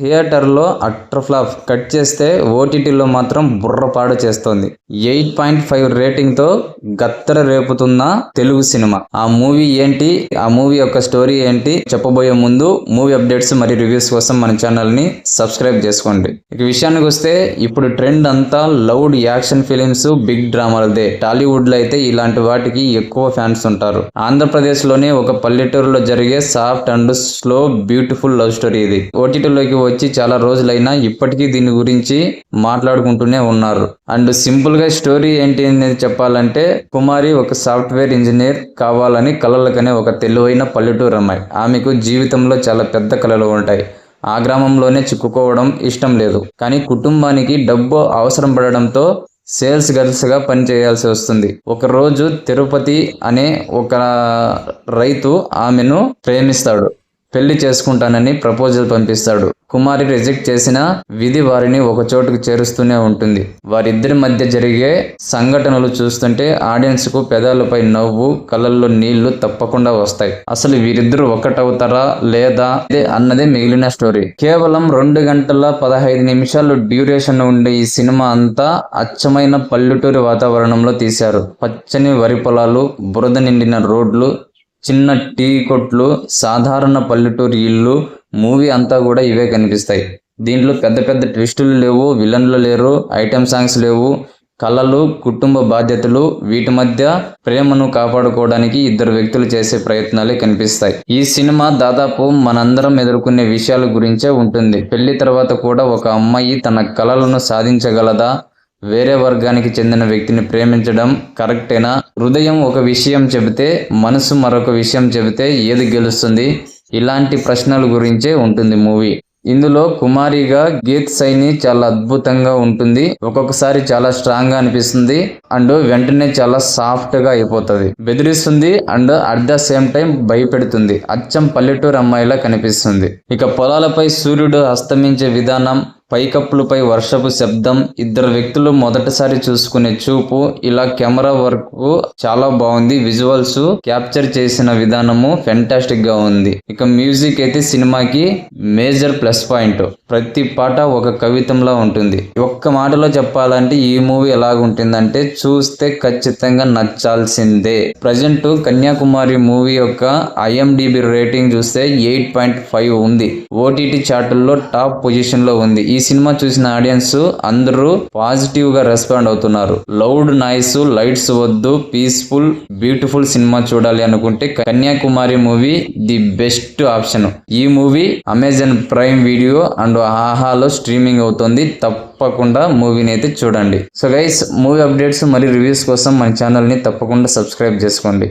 థియేటర్లో అట్రఫ్లాప్ కట్ చేస్తే ఓటీటీలో మాత్రం బుర్రపాడు చేస్తోంది. ఎయిట్ పాయింట్ ఫైవ్ రేటింగ్తో గత్తర రేపుతున్న తెలుగు సినిమా. ఆ మూవీ ఏంటి? ఆ మూవీ యొక్క స్టోరీ ఏంటి? చెప్పబోయే ముందు మూవీ అప్డేట్స్ మరియు రివ్యూస్ కోసం మన ఛానల్ని సబ్స్క్రైబ్ చేసుకోండి. ఇక విషయానికి వస్తే ఇప్పుడు ట్రెండ్ అంతా లౌడ్ యాక్షన్ ఫిలిమ్స్ బిగ్ డ్రామాలదే. టాలీవుడ్లో అయితే ఇలాంటి వాటికి ఎక్కువ ఫ్యాన్స్ ఉంటారు. ఆంధ్రప్రదేశ్లోనే ఒక పల్లెటూరులో జరిగే soft and slow beautiful love story ఇది. ఓటీటీలోకి వచ్చి చాలా రోజులైనా ఇప్పటికీ దీని గురించి మాట్లాడుకుంటూనే ఉన్నారు. అండ్ సింపుల్గా స్టోరీ ఏంటి అనేది చెప్పాలంటే కుమారి ఒక సాఫ్ట్వేర్ ఇంజనీర్ కావాలని కలలకనే ఒక తెలివైన పల్లెటూరు అమ్మాయి. ఆమెకు జీవితంలో చాలా పెద్ద కళలు ఉంటాయి. ఆ గ్రామంలోనే చిక్కుకోవడం ఇష్టం లేదు. కానీ కుటుంబానికి డబ్బు అవసరం పడడంతో సేల్స్ గర్ల్స్గా పనిచేయాల్సి వస్తుంది. ఒకరోజు తిరుపతి అనే ఒక రైతు ఆమెను ప్రేమిస్తాడు. పెళ్ళి చేసుకుంటానని ప్రపోజల్ పంపిస్తాడు. కుమారి రిజెక్ట్ చేసిన విధి వారిని ఒక చోటుకు చేరుస్తూనే ఉంటుంది. వారిద్దరి మధ్య జరిగే సంఘటనలు చూస్తుంటే ఆడియన్స్కు పెదాలపై నవ్వు కళ్ళల్లో నీళ్ళు తప్పకుండా వస్తాయి. అసలు వీరిద్దరు ఒకటవుతారా లేదా అన్నదే మిగిలిన స్టోరీ. కేవలం రెండు గంటల పదహైదు నిమిషాలు డ్యూరేషన్ ఉండే ఈ సినిమా అంతా అచ్చమైన పల్లెటూరి వాతావరణంలో తీశారు. పచ్చని వరి పొలాలు బురద నిండిన రోడ్లు చిన్న టీ కొట్లు సాధారణ పల్లెటూరు ఇల్లు మూవీ అంతా కూడా ఇవే కనిపిస్తాయి. దీంట్లో పెద్ద పెద్ద ట్విస్టులు లేవు విలన్లు లేరు ఐటెం సాంగ్స్ లేవు. కళలు కుటుంబ బాధ్యతలు వీటి మధ్య ప్రేమను కాపాడుకోవడానికి ఇద్దరు వ్యక్తులు చేసే ప్రయత్నాలే కనిపిస్తాయి. ఈ సినిమా దాదాపు మనందరం ఎదుర్కొనే విషయాల గురించే ఉంటుంది. పెళ్ళి తర్వాత కూడా ఒక అమ్మాయి తన కళలను సాధించగలదా? వేరే వర్గానికి చెందిన వ్యక్తిని ప్రేమించడం కరెక్టేనా? హృదయం ఒక విషయం చెబితే మనసు మరొక విషయం చెబితే ఏది గెలుస్తుంది? ఇలాంటి ప్రశ్నల గురించే ఉంటుంది మూవీ. ఇందులో కుమారిగా గీత్ సైని చాలా అద్భుతంగా ఉంటుంది. ఒక్కొక్కసారి చాలా స్ట్రాంగ్గా అనిపిస్తుంది. అండ్ వెంటనే చాలా సాఫ్ట్గా అయిపోతుంది. బెదిరిస్తుంది and at the same time భయపెడుతుంది. అచ్చం పల్లెటూరు అమ్మాయిలా కనిపిస్తుంది. ఇక పొలాలపై సూర్యుడు అస్తమించే విధానం పైకప్పులపై వర్షపు శబ్దం. ఇద్దరు వ్యక్తులు మొదటిసారి చూసుకునే చూపు ఇలా కెమెరా వర్క్ చాలా బాగుంది. విజువల్స్ క్యాప్చర్ చేసిన విధానము ఫెంటాస్టిక్గా ఉంది. ఇక మ్యూజిక్ అయితే సినిమాకి మేజర్ ప్లస్ పాయింట్. ప్రతి పాట ఒక కవితంలా ఉంటుంది. ఒక్క మాటలో చెప్పాలంటే ఈ మూవీ ఎలాగుంటుందంటే చూస్తే ఖచ్చితంగా నచ్చాల్సిందే. ప్రజెంట్ కన్యాకుమారి మూవీ యొక్క ఐఎండిబి రేటింగ్ చూస్తే ఎయిట్ పాయింట్ ఫైవ్ ఉంది. ఓటీటీ చార్టుల్లో టాప్ పొజిషన్లో ఉంది. ఈ సినిమా చూసిన ఆడియన్స్ అందరూ పాజిటివ్గా రెస్పాండ్ అవుతున్నారు. లౌడ్ నాయిస్ లైట్స్ వద్దు పీస్ఫుల్ బ్యూటిఫుల్ సినిమా చూడాలి అనుకుంటే Kanyakumari movie the best option. ఈ movie Amazon Prime Video and ఆహాలో స్ట్రీమింగ్ అవుతుంది. తప్పకుండా మూవీని అయితే చూడండి. సో గైస్ మూవీ అప్డేట్స్ మరియు రివ్యూస్ కోసం మన ఛానల్ని తప్పకుండా సబ్స్క్రైబ్ చేసుకోండి.